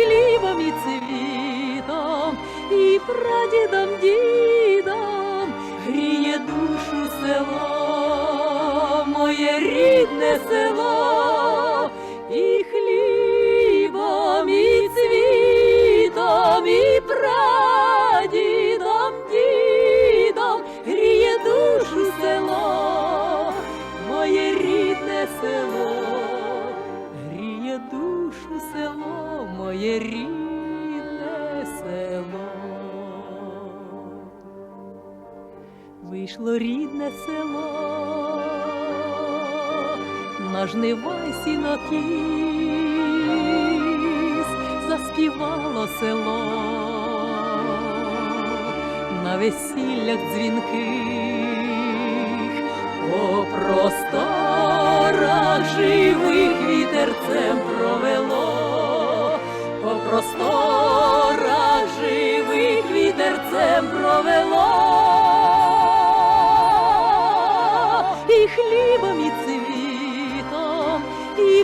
хлібом, і цвітом, і прадідом, дідом гріє душу село, й заспівало село, на весіллях дзвінких, по просторах живих вітерцем провело, по просторах живих вітерцем провело,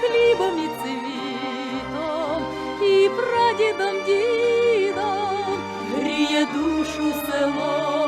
хлібом, і цвітом, і прадідом, дідом гріє душу село,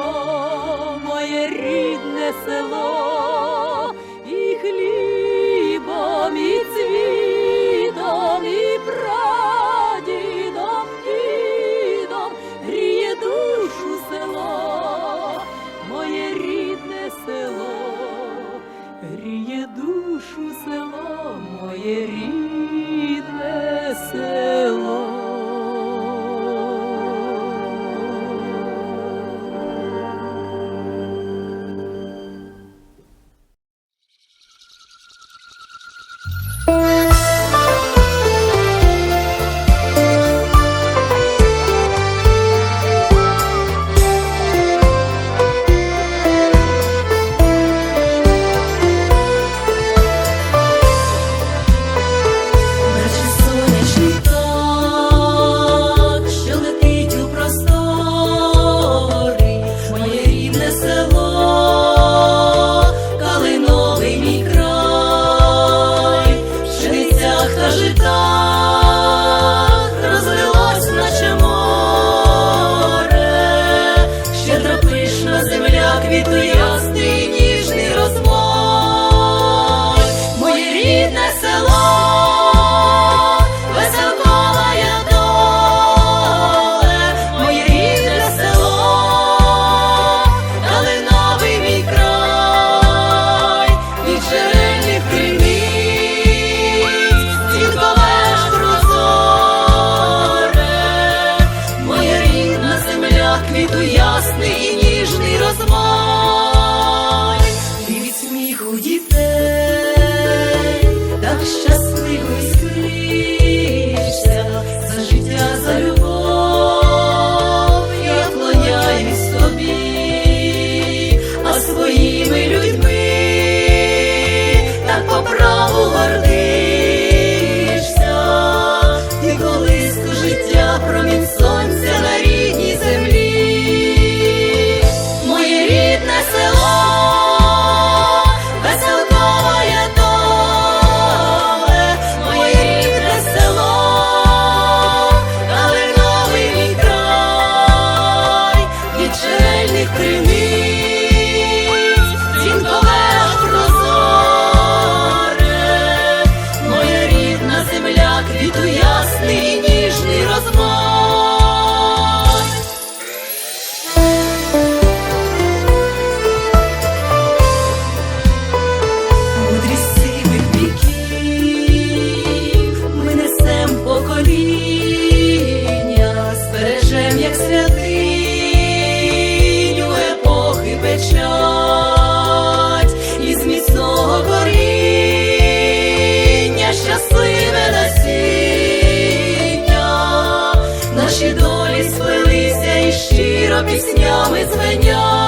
піснями звенять.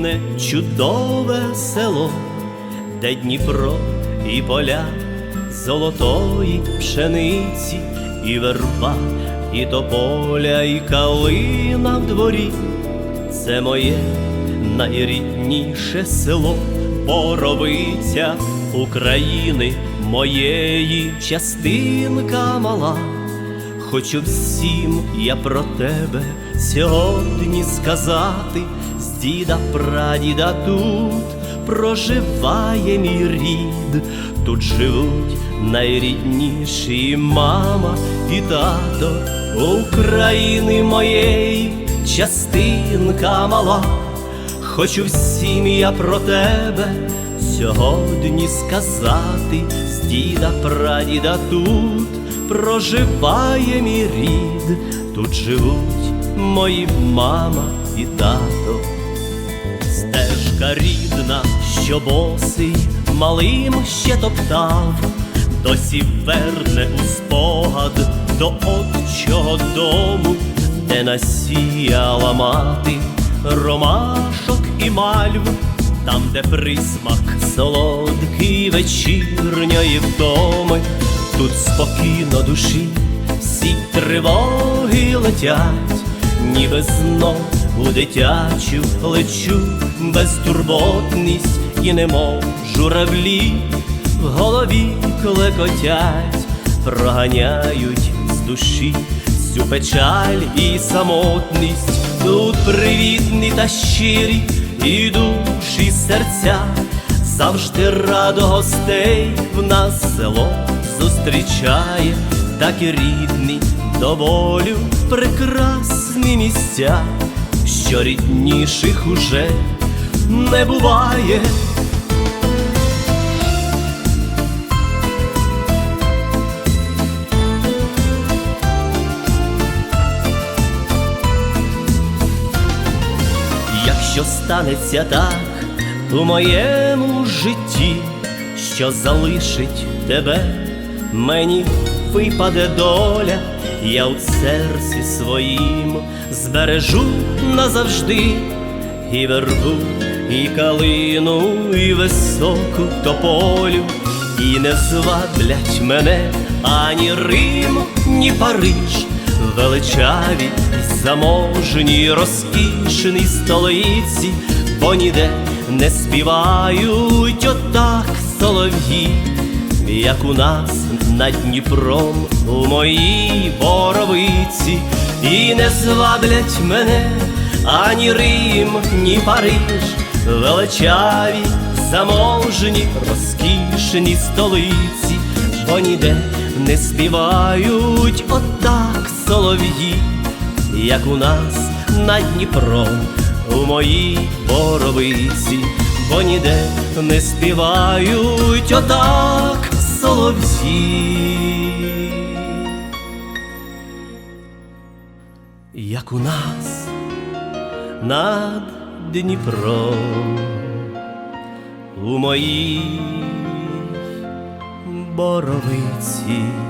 Рідне, чудове село, де Дніпро і поля золотої пшениці, і верба, і тополя, і калина в дворі. Це моє найрідніше село, Боровиця України, моєї частинка мала. Хочу всім я про тебе сьогодні сказати, з діда прадіда тут проживає мій рід, тут живуть найрідніші мама і тато України моєї. Частинка мала. Хочу всім я про тебе сьогодні сказати, з діда прадіда тут проживає мій рід, тут живуть мої мама і тато. Стежка рідна, що босий малим ще топтав, досі верне у спогад до отчого дому, де насіяла мати ромашок і мальв, там, де присмак солодкий вечірньої вдоми, тут спокійно душі всі тривоги летять, ніби знов у дитячу лечу безтурботність і немов журавлі в голові клекотять, проганяють з душі всю печаль і самотність, тут привітні та щирі і душі серця, завжди радо гостей в нас село зустрічає, так і рідні до болю прекрасні місця, що рідніших уже не буває. Якщо станеться так у моєму житті, що залишить тебе, мені випаде доля, я у серці своїм збережу назавжди і вербу, і калину, і високу тополю, і не зваблять мене ані Рим, ні Париж. Величаві, заможній, розкішній столиці, бо ніде не співають отак солов'ї, як у нас над Дніпром у моїй боровиці, і не зваблять мене ані Рим, ні Париж, величаві, заможні, розкішні столиці, бо ніде не співають отак солов'ї, як у нас над Дніпром у моїй боровиці, бо ніде не співають отак солов'ї, як у нас над Дніпром у моїй боровиці.